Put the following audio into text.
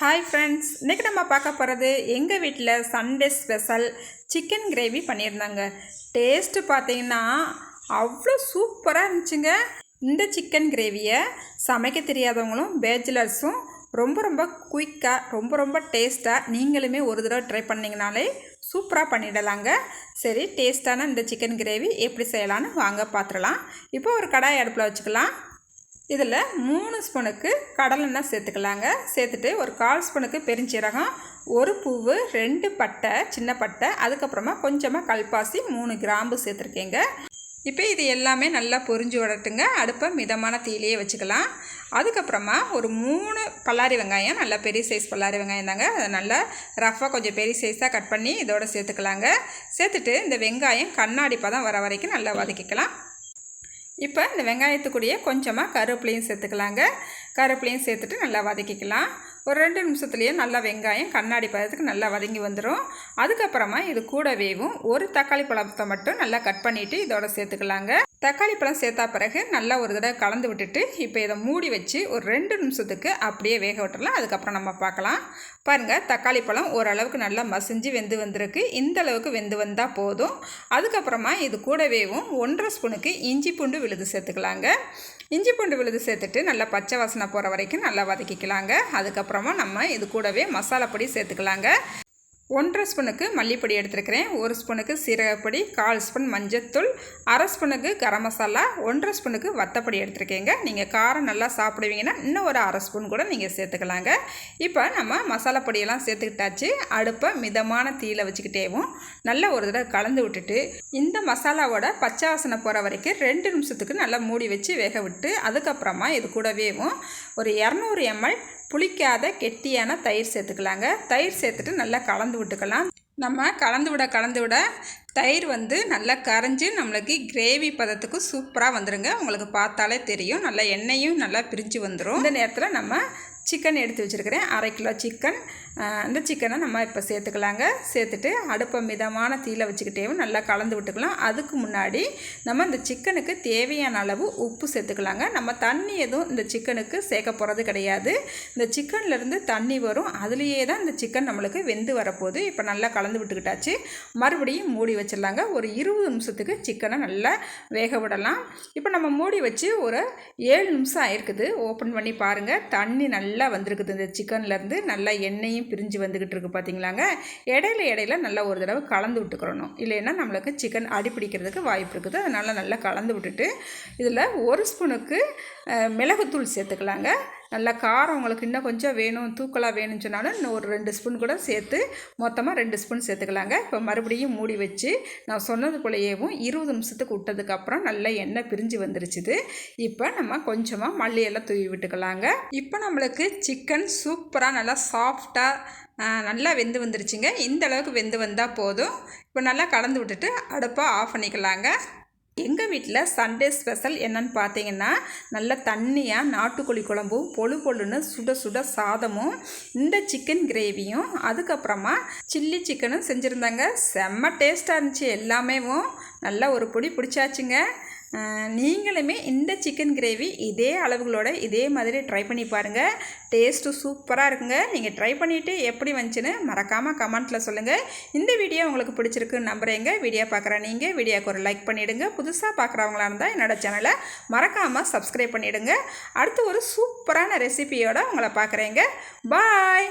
Hi friends இன்றைக்கி நம்ம பார்க்க போகிறது எங்கள் வீட்டில் சண்டே ஸ்பெஷல் சிக்கன் கிரேவி பண்ணியிருந்தாங்க. டேஸ்ட்டு பார்த்தீங்கன்னா அவ்வளோ சூப்பராக இருந்துச்சுங்க. இந்த சிக்கன் கிரேவியை சமைக்க தெரியாதவங்களும் பேச்சுலர்ஸும் ரொம்ப ரொம்ப குயிக்காக ரொம்ப ரொம்ப டேஸ்ட்டாக நீங்களுமே ஒரு தடவை ட்ரை பண்ணிங்கனாலே சூப்பராக பண்ணிடலாங்க. சரி டேஸ்ட்டான இந்த சிக்கன் கிரேவி எப்படி செய்யலான்னு வாங்க பார்த்துடலாம். இப்போ ஒரு கடாய் அடுப்பில் வச்சுக்கலாம். இதில் மூணு ஸ்பூனுக்கு கடலெண்ணெய் சேர்த்துக்கலாங்க. சேர்த்துட்டு ஒரு கால் ஸ்பூனுக்கு பெருஞ்சீரகம் ஒரு பூவு ரெண்டு பட்டை சின்ன பட்டை அதுக்கப்புறமா கொஞ்சமாக கல்பாசி மூணு கிராம்பு சேர்த்துருக்கேங்க. இப்போ இது எல்லாமே நல்லா பொரிஞ்சு விடட்டுங்க அடுப்பை மிதமான தீயிலேயே வச்சுக்கலாம். அதுக்கப்புறமா ஒரு மூணு பல்லாரி வெங்காயம் நல்லா பெரிய சைஸ் பல்லாரி வெங்காயம் தாங்க. அதை நல்லா ரஃப்பாக கொஞ்சம் பெரிய சைஸாக கட் பண்ணி இதோட சேர்த்துக்கலாங்க. சேர்த்துட்டு இந்த வெங்காயம் கண்ணாடி பதம் வர வரைக்கும் நல்லா வதக்கிக்கலாம். இப்போ இந்த வெங்காயத்துக்குடியே கொஞ்சமாக கருவேப்பிலையும் சேர்த்துக்கலாங்க. கருவேப்பிலையும் சேர்த்துட்டு நல்லா வதக்கிக்கலாம். ஒரு ரெண்டு நிமிஷத்துலேயே நல்லா வெங்காயம் கண்ணாடி பதத்துக்கு நல்லா வதங்கி வந்துடும் அதுக்கப்புறமா இது கூடவேவும் ஒரு தக்காளி பழத்தை மட்டும் நல்லா கட் பண்ணிவிட்டு இதோட சேர்த்துக்கலாங்க. தக்காளி பழம் சேர்த்தா பிறகு நல்லா ஒரு தடவை கலந்து விட்டுட்டு இப்போ இதை மூடி வச்சு ஒரு ரெண்டு நிமிஷத்துக்கு அப்படியே வேக விட்டுறலாம். அதுக்கப்புறம் நம்ம பார்க்கலாம். பாருங்கள் தக்காளி பழம் ஓரளவுக்கு நல்லா மசிஞ்சு வெந்து வந்திருக்கு. இந்த அளவுக்கு வெந்து வந்தால் போதும். அதுக்கப்புறமா இது கூடவேவும் ஒன்றரை ஸ்பூனுக்கு இஞ்சி பூண்டு விழுது சேர்த்துக்கலாங்க. இஞ்சி பூண்டு விழுது சேர்த்துட்டு நல்லா பச்சை வாசனை போகிற வரைக்கும் நல்லா வதக்கிக்கலாங்க. அதுக்கப்புறமா நம்ம இது கூடவே மசாலா பொடி சேர்த்துக்கலாங்க. ஒன்றரை ஸ்பூனுக்கு மல்லிப்பொடி எடுத்துருக்கிறேன். ஒரு ஸ்பூனுக்கு சீரகப்பொடி கால் ஸ்பூன் மஞ்சத்தூள் அரை ஸ்பூனுக்கு கரம் மசாலா ஒன்றரை ஸ்பூனுக்கு வத்தப்பொடி எடுத்துருக்கேங்க. நீங்கள் காரம் நல்லா சாப்பிடுவீங்கன்னா இன்னும் ஒரு அரை ஸ்பூன் கூட நீங்கள் சேர்த்துக்கலாங்க. இப்போ நம்ம மசாலா பொடியெல்லாம் சேர்த்துக்கிட்டாச்சு. அடுப்பை மிதமான தீயில் வச்சுக்கிட்டேவும் நல்லா ஒரு தடவை கலந்து விட்டுட்டு இந்த மசாலாவோட பச்சை வாசனை போகிற வரைக்கும் ரெண்டு நிமிஷத்துக்கு நல்லா மூடி வச்சு வேக விட்டு அதுக்கப்புறமா இது கூடவேவும் ஒரு இரநூறு எம்எல் புளிக்காத கெட்டியான தயிர் சேர்த்துக்கலாங்க. தயிர் சேர்த்துட்டு நல்லா கலந்து விட்டுக்கலாம். நம்ம கலந்து விட கலந்து விட தயிர் வந்து நல்லா கரைஞ்சி நம்மளுக்கு கிரேவி பதத்துக்கு சூப்பராக வந்துடுங்க உங்களுக்கு பார்த்தாலே தெரியும். நல்லா எண்ணெயும் நல்லா பிரிஞ்சு வந்துடும் இந்த நேரத்தில் நம்ம சிக்கன் எடுத்து வச்சுருக்கிறேன். அரை கிலோ சிக்கன் அந்த சிக்கனை நம்ம இப்போ சேர்த்துக்கலாங்க. சேர்த்துட்டு அடுப்பை மிதமான தீயில் வச்சுக்கிட்டேவும் நல்லா கலந்து விட்டுக்கலாம். அதுக்கு முன்னாடி நம்ம இந்த சிக்கனுக்கு தேவையான அளவு உப்பு சேர்த்துக்கலாங்க. நம்ம தண்ணி எதுவும் இந்த சிக்கனுக்கு சேர்க்க போகிறது கிடையாது. இந்த சிக்கன்லேருந்து தண்ணி வரும். அதுலேயே தான் இந்த சிக்கன் நம்மளுக்கு வெந்து வரப்போகுது. இப்போ நல்லா கலந்து விட்டுக்கிட்டாச்சு. மறுபடியும் மூடி வச்சிடலாங்க. ஒரு இருபது நிமிஷத்துக்கு சிக்கனை நல்லா வேக விடலாம். இப்போ நம்ம மூடி வச்சு ஒரு ஏழு நிமிஷம் ஆயிருக்குது. ஓப்பன் பண்ணி பாருங்கள் தண்ணி நல்லா வந்திருக்குது இந்த சிக்கன்லேருந்து நல்லா எண்ணெயும் பிரிஞ்சு வந்துக்கிட்டு இருக்குது பார்த்தீங்களாங்க இடையில இடையில நல்லா ஒரு தடவை கலந்து விட்டுக்கிறணும். இல்லைன்னா நம்மளுக்கு சிக்கன் அடிப்பிடிக்கிறதுக்கு வாய்ப்பு இருக்குது. அதனால் நல்லா கலந்து விட்டுட்டு இதில் ஒரு ஸ்பூனுக்கு மிளகுத்தூள் சேர்த்துக்கலாங்க. நல்லா காரம் உங்களுக்கு இன்னும் கொஞ்சம் வேணும் தூக்கலாக வேணும்னு சொன்னாலும் இன்னும் ஒரு ரெண்டு ஸ்பூன் கூட சேர்த்து மொத்தமாக ரெண்டு ஸ்பூன் சேர்த்துக்கலாங்க. இப்போ மறுபடியும் மூடி வச்சு நான் சொன்னது போலயேவும் இருபது நிமிஷத்துக்கு விட்டதுக்கப்புறம் நல்லா எண்ணெய் பிரிஞ்சு வந்துருச்சுது. இப்போ நம்ம கொஞ்சமாக மல்லியெல்லாம் தூவி விட்டுக்கலாங்க. இப்போ நம்மளுக்கு சிக்கன் சூப்பராக நல்லா சாஃப்டாக நல்லா வெந்து வந்துருச்சுங்க. இந்த அளவுக்கு வெந்து வந்தால் போதும். இப்போ நல்லா கலந்து விட்டுட்டு அடுப்பை ஆஃப் பண்ணிக்கலாங்க. எங்கள் வீட்டில் சண்டே ஸ்பெஷல் என்னன்னு பார்த்தீங்கன்னா நல்ல தண்ணியாக நாட்டுக்கோழி குழம்பும் பொழு பொழுன்னு சுட சுட சாதமும் இந்த சிக்கன் கிரேவியும் அதுக்கப்புறமா சில்லி சிக்கனும் செஞ்சுருந்தாங்க. செம்ம டேஸ்ட்டாக இருந்துச்சு. எல்லாமேவும் நல்லா ஒரு பொடி பிடிச்சாச்சுங்க. நீங்களுமே இந்த சிக்கன் கிரேவி இதே அளவுகளோட இதே மாதிரி ட்ரை பண்ணி பாருங்கள் டேஸ்ட்டு சூப்பராக இருக்குங்க. நீங்கள் ட்ரை பண்ணிவிட்டு எப்படி வந்துச்சுன்னு மறக்காமல் கமெண்ட்டில் சொல்லுங்கள் இந்த வீடியோ உங்களுக்கு பிடிச்சிருக்குன்னு நம்புகிறேங்க வீடியோ பார்க்குற நீங்கள் வீடியோக்கு ஒரு லைக் பண்ணிவிடுங்க புதுசாக பார்க்குறவங்களா இருந்தால் என்னோடய சேனலை மறக்காமல் சப்ஸ்கிரைப் பண்ணிவிடுங்க அடுத்து ஒரு சூப்பரான ரெசிபியோடு உங்களை பார்க்குறேங்க. பாய்